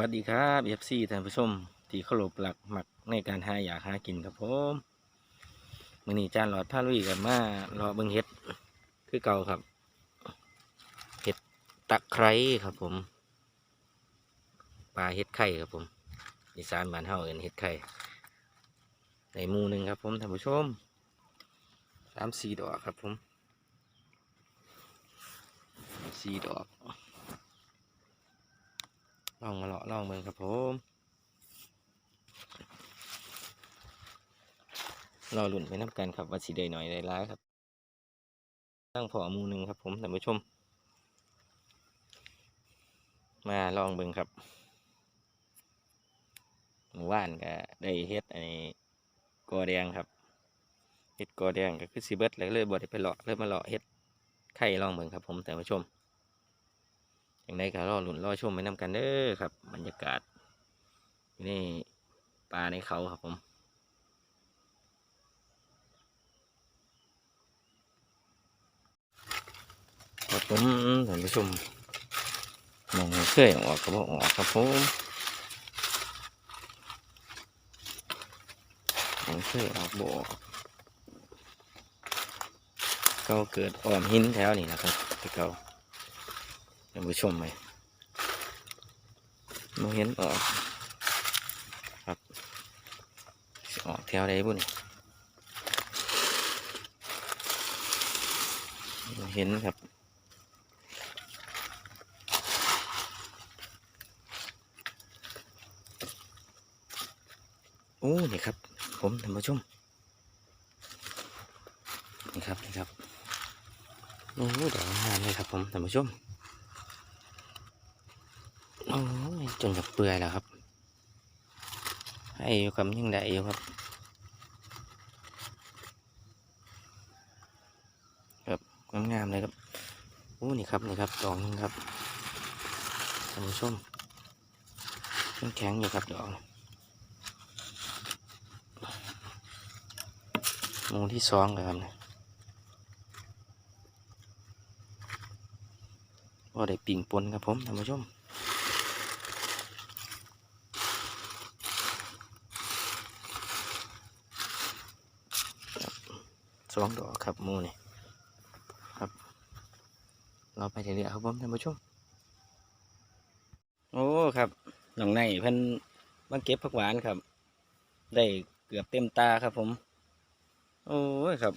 วัสดีครับเอฟซีท่านผู้ชม ที่เคารพหลักหมักในการหาอยากหากินครับผมมือนี้จานหลอดผ้าลุยกันมารอเบิงเฮ็ดคือเก่าครับเฮ็ดตะไคร้ครับผมปลาเฮ็ดไข่ครับผมอีสานบ้านเฮาเอิ้นเฮ็ดไข่ในมูหนึ่งครับผมท่านผู้ชมสามสี่ดอกครับผมสี่ดอก ลองมาเลาะลองเบิ่งครับผมรอหลุ่นไปน้ำกันครับว่าสีได้หน่อยได้ร้ายครับตั้งพอหมูหนึ่งครับผมท่านผู้ชม มาลองเบิ่งครับหมู่บ้านก็ได้เฮ็ดไอ้กอแดงครับเฮ็ดกอแดงก็คือสีเบิดเลยเลยบ่ได้ไปเลาะเลยมาเลาะเฮ็ดไข่ลองเบิ่งครับผมท่านผู้ชม อย่างไรก็รอหลุนรอชมไปนำกันเด้อครับ บรรยากาศนี่ปลาในเขาครับผมครับผมท่านผู้ชมมองเคยออกก็บอกออกครับผมมองเคยออกบออกก็เกิดอ้อมหินแถวนี้นะครับที่เก่า ท่านผู้ชมไหมมองเห็นออกครับออกแถวใดบุ่นบ่เห็นครับโอ้นี่ครับ ผมท่านผู้ชมนี่ครับนี่ครับโอ้ดอกงามเลยครับผมท่านผู้ชม โอ้ย จนกับเปื่อยแล้วครับให้อยู่กับยังได้อยู่ครับ ครับงามๆเลยครับโอ้นี่ครับนี่ครับดอกนึงครับท่านผู้ชมยังแข็งอยู่ครับดอกมูที่สองเลยครับเนี่ยว่าได้ปิ่งปนครับผมท่านผู้ชม สองดอกครับมูนี่ครับ เราไปเรื่อยๆครับผมท่านผู้ชมโอ้ครับน้องในเพิ่นมาเก็บผักหวานครับ ได้เกือบเต็มตาครับผม โอ้ยครับ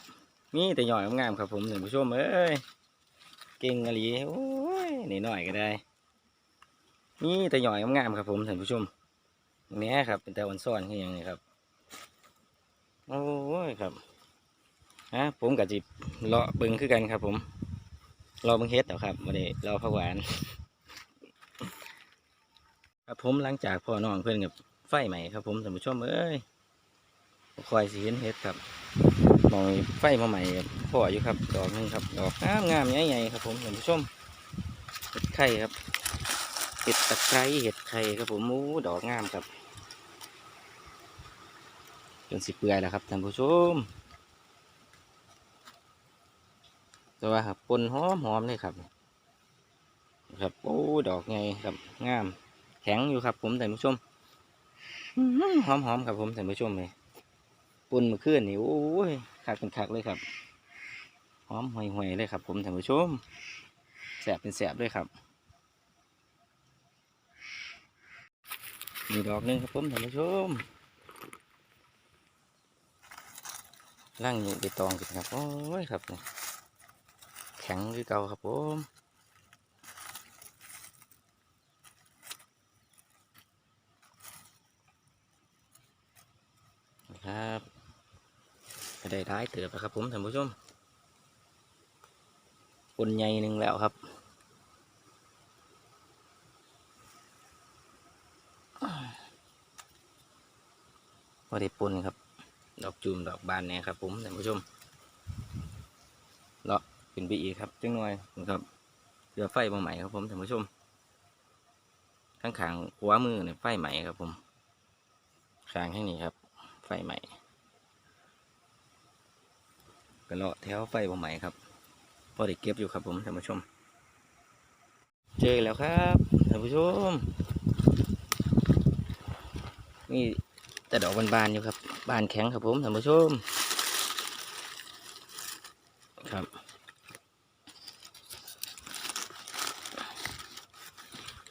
มีแต่หย่อยงามครับผมท่านผู้ชมเอ้ยเก่งอะลีโอ้ยนี่หน่อยก็ได้มีแต่หย่อยงามครับผมท่านผู้ชมนี้ครับเป็นแต่วันซ้อนแค่ยังไงครับ โอ้ยครับ ฮะผมกับจิบเลาะบิ้งคือกันครับ ผมรอเบิ้งเฮ็ดแล้วครับวันนี้รอผักหวาน ครับผมหลังจากพ่อน้องเพื่อนกับไฟใหม่ครับ ผมท่านผู้ชมเอ้ยคอยสีเห็นเฮ็ดครับมองไฟมาใหม่พ่ออยู่ครับ ดอกนึงครับ ดอกงามงามใหญ่ๆครับ ผมท่านผู้ชมเห็ดไข่ครับเห็ดตะไคร้เห็ดไข่ครับผมมูดอกงามครับจนสิเปื่อยแล้วครับท่านผู้ชม แต่ว่าครับปนหอมหอมเลยครับ ครับโอ้ดอกไงครับงาม แข็งอยู่ครับ ผมท่านผู้ชมอื้อหือหอมหอมครับผมท่านผู้ชมเลยปนเมื่อคืนนี่โอ้ยคักเป็นคักเลยครับหอมห่วยๆเลยครับ ผมท่านผู้ชมแสบเป็นแสบด้วยครับมีดอกหนึงครับผมท่านผู้ชมร่างอยู่ใบตองสิครับ โอ้ยครับนี่แข็งคือเก่าครับผมครับได้ร้ายเติบแล้วครับผมท่านผู้ชมปนใหญ่หนึ่งแล้วครับพอได้ปนครับ ดอกจูมดอกบานเนี่ยครับผมท่านผู้ชมเล่า ขึ้นไปอีกครับจังหน่อยนะครับเรือไฟมาใหม่ครับผมท่านผู้ชมข้างขางขวามือเนี่ยไฟใหม่ครับผมขางให้นี่ครับ ไฟใหม่กระเลาะแถวไฟมาใหม่ครับพอได้เก็บอยู่ครับผมท่านผู้ชม เจอแล้วครับท่านผู้ชมมีแต่ดอกบานๆอยู่ครับ บานแข็งครับผมท่านผู้ชม ครับ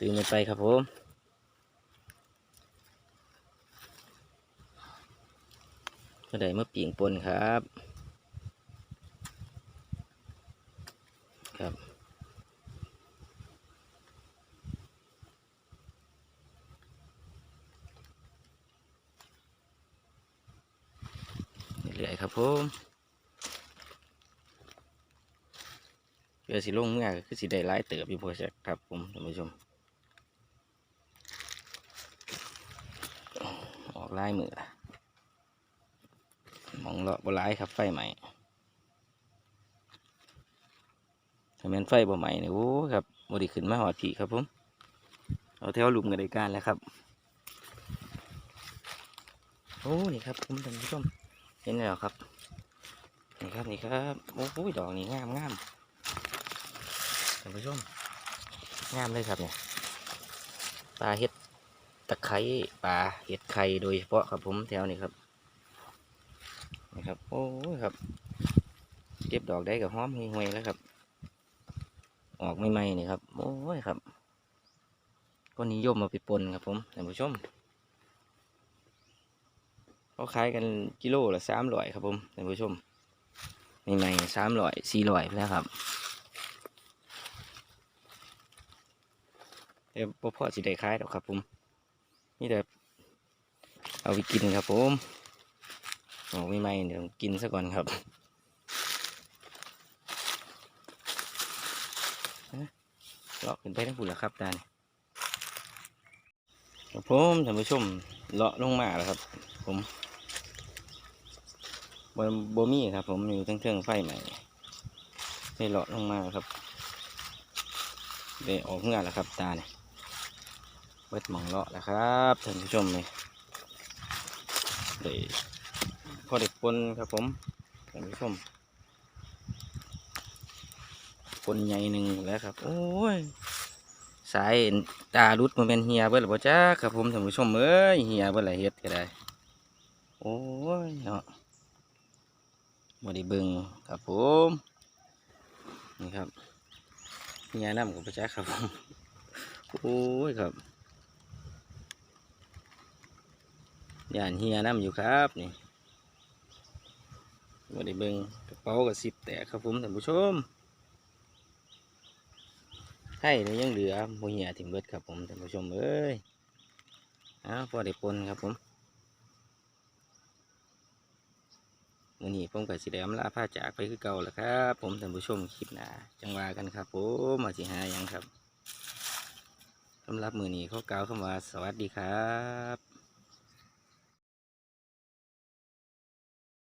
ตื่นกันไปครับผมก็ได้เมื่อปีงปนครับ ครับเรื่อยครับผมเพื่อสิลงเมื่อก็คือสิได้หลายเติบอยู่พอสักครับผมท่านผู้ชม ออกลายมือมองเลาะบลายครับไฟใหม่ถ้าแม่นไฟบ่ใหม่เนี่ยโอ้ครับบไดีขึ้นมาหอดผีครับผมเอาแถวหลุมกันได้การแล้วครับโอ้นี่ครับผมท่านผู้ชมเห็นแล้วครับนี่ครับนี่ครับโอ้โหดอกนี่งามงามท่านผู้ชมงามเลยครับเนี่ยปลาเห็ด ตะไคร้ปลาเห็ดไข่โดยเฉพาะครับผมแถวนี้ครับนี่ครับโอ้ยครับเก็บดอกได้กับหอมห่วยๆแล้วครับ ออกใหม่ๆนี่ครับโอ้ยครับ ก็นิยมมาไปปนครับผมท่านผู้ชมเขาขายกันกิโลละสามร้อยครับผมท่านผู้ชมใหม่ๆสามร้อยสี่ร้อยแล้วครับแต่บ่พอสิได้ขายหรอกครับผม นี่แต่เอาไปกินครับผมออกใหม่เดี๋ยวกินซะก่อนครับเลาะขึ้นไปทั้งปุ่นแล้วครับตาเนี่ยครับผมท่านผู้ชมเลาะลงมาแล้วครับ ผมบนบมี่ครับ ผมอยู่ทั้งเครื่องไฟใหม่ได้เลาะลงมาครับได้ออกเงื่อแล้วครับตาเนี่ย เบิดหมองเลาะแล้วครับท่านผู้ชมเลยได้พอเด็กปนครับผมท่านผู้ชมปนใหญ่หนึ่งแล้วครับ โอ้ยสายตารุดมันเป็นเฮียเบิดหรือเปล่าจ้าครับผมท่านผู้ชมเอ้ยเฮียเบิดอะไรเฮ็ดก็ได้ โอ้ยเนาะบไดีเบิงครับผมนี่ครับเฮียน้ำกับพระจักครับผมโอ้ยครับ ย่านเฮียน้ำอยู่ครับนี่บไดีเบิงกระเป๋ากับสิบแตกครับผมท่านผู้ชมไข่นี่ยังเหลือโมเหียถึงเบิดครับผมท่านผู้ชมเอ้ยอ้าวพอได้ปนครับผมวันนี้ผมกับสีแดงลาผ้าจากไปคือเก่าแล้วครับ ผมท่านผู้ชมคลิปหนาจังหวากันครับผมมาสิหายังครับสำหรับมือนี้เขากล่าวคำว่าสวัสดีครับ